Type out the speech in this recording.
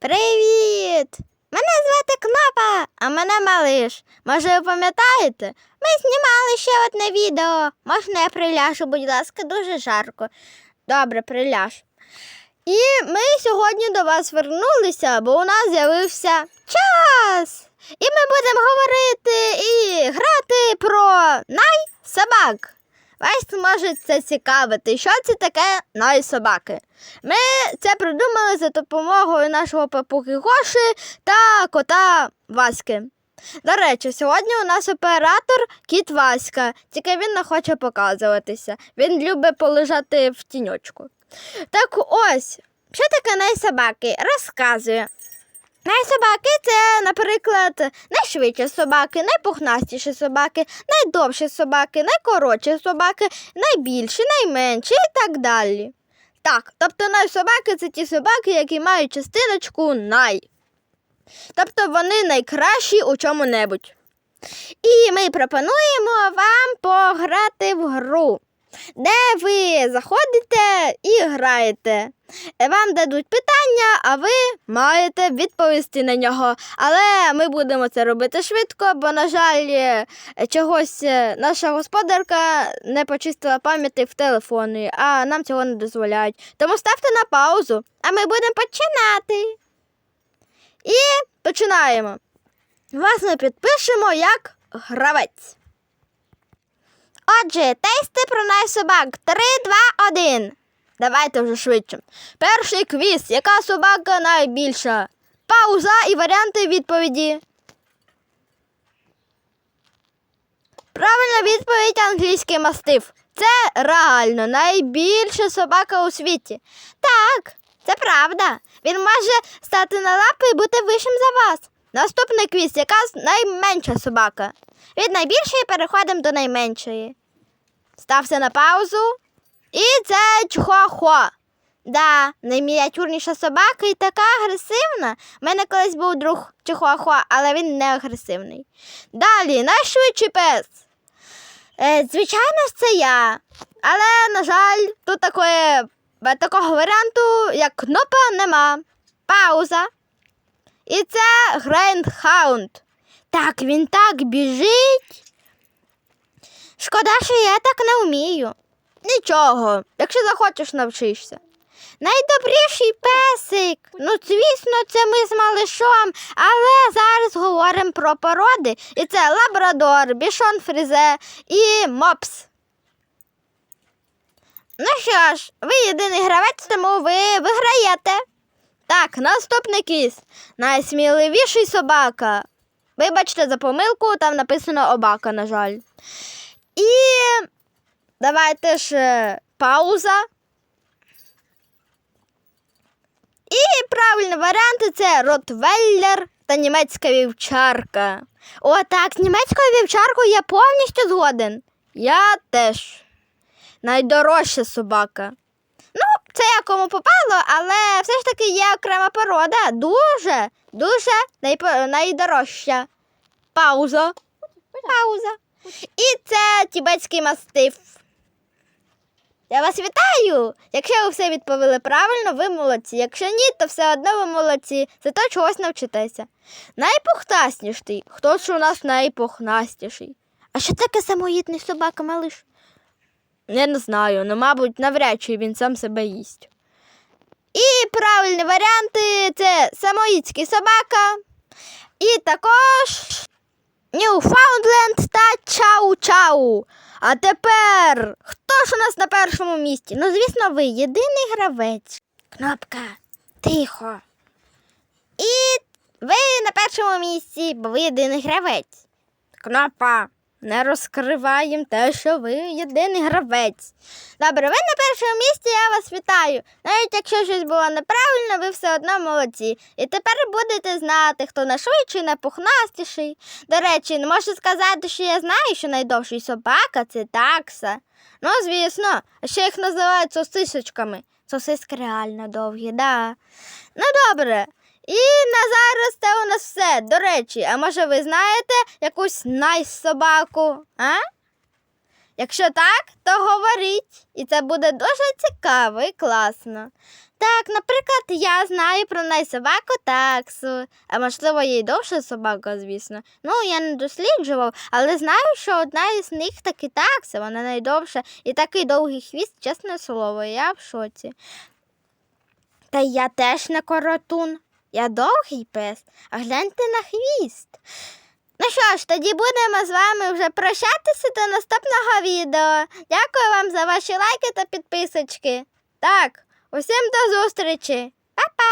Привіт! Мене звати Кнопа, а мене малиш. Може, ви пам'ятаєте? Ми знімали ще одне відео. Можна я приляжу, будь ласка, дуже жарко. Добре, приляж. І ми сьогодні до вас вернулися, бо у нас з'явився час. І ми будемо говорити і грати про найсобак. Вас може це цікавити, що це таке найсобаки. Ми це придумали за допомогою нашого папуги Гоші та кота Васьки. До речі, сьогодні у нас оператор кіт Васька, тільки він не хоче показуватися. Він любить полежати в тіньочку. Так ось, що таке найсобаки? Розказую. Найсобаки це, наприклад, найшвидші собаки, найпухнастіші собаки, найдовші собаки, найкоротші собаки, найбільші, найменші і так далі. Так, тобто найсобаки це ті собаки, які мають частиночку най. Тобто вони найкращі у чому-небудь. І ми пропонуємо вам пограти в гру, де ви заходите і граєте. Вам дадуть питання, а ви маєте відповісти на нього. Але ми будемо це робити швидко, бо, на жаль, е, чогось е, наша господарка не почистила пам'яті в телефоні, а нам цього не дозволяють. Тому ставте на паузу, а ми будемо починати. І починаємо. Вас ми підпишемо як гравець. Отже, тести про найсобак. 3, 2, 1. Давайте вже швидше. Перший квіз. Яка собака найбільша? Пауза і варіанти відповіді. Правильна відповідь англійський мастиф. Це реально найбільша собака у світі. Так, це правда. Він може стати на лапи і бути вищим за вас. Наступний квіз. Яка найменша собака? Від найбільшої переходимо до найменшої. Стався на паузу. І це чхуахуа. Да, наймініатюрніша собака і така агресивна. У мене колись був друг чихуахуа, але він не агресивний. Далі, найшвидший пес. Е, звичайно це я. Але, на жаль, тут такої, е, такого варіанту, як кнопа, нема. Пауза. І це Грейндхаунд. Так, він так біжить. Шкода, що я так не вмію. Нічого, якщо захочеш, навчишся. Найдобріший песик. Ну, звісно, це ми з малишом, але зараз говоримо про породи. І це лабрадор, бішон фрізе і мопс. Ну що ж, ви єдиний гравець, тому ви виграєте. Так, наступний кіс. Найсміливіший собака. Вибачте за помилку, там написано обака, на жаль. І давайте ж е, пауза. І правильні варіанти це Ротвеллер та німецька вівчарка. О, так, з німецькою вівчаркою я повністю згоден. Я теж. Найдорожча собака. Ну, це як кому попало, але все ж таки є окрема порода. Дуже, дуже найдорожча. Пауза. Пауза. І це тібетський мастиф. Я вас вітаю! Якщо ви все відповіли правильно, ви молодці. Якщо ні, то все одно ви молодці. Зато чогось навчитеся. Найпухнастіший. Хто ж у нас найпухнастіший? А що таке самоїдний собака, малиш? Я не знаю, ну, мабуть, навряд чи він сам себе їсть. І правильні варіанти це самоїдський собака. І також Ньюфаундленд та Чау-Чау. А тепер хто ж у нас на першому місці? Ну, звісно, ви єдиний гравець. Кнопка, тихо. І ви на першому місці, бо ви єдиний гравець. Кнопа, не розкриваємо те, що ви єдиний гравець. Добре, ви на першому місці, я вас вітаю. Навіть якщо щось було неправильно, ви все одно молодці. І тепер будете знати, хто найшвидший, найпухнастіший. До речі, не можу сказати, що я знаю, що найдовший собака це такса. Ну, звісно, а ще їх називають сосисочками. Сосиски реально довгі, да. Ну добре. І на зараз це у нас все. До речі, а може ви знаєте якусь найс-собаку, а? Якщо так, то говоріть. І це буде дуже цікаво і класно. Так, наприклад, я знаю про неї собаку таксу. А можливо, їй довша собака, звісно. Ну, я не досліджував, але знаю, що одна із них таки такса, вона найдовша і такий довгий хвіст, чесне слово, я в шоці. Та я теж не коротун. Я довгий пес, а гляньте на хвіст. Ну що ж, тоді будемо з вами вже прощатися до наступного відео. Дякую вам за ваші лайки та підписочки. Так, усім до зустрічі. Па-па!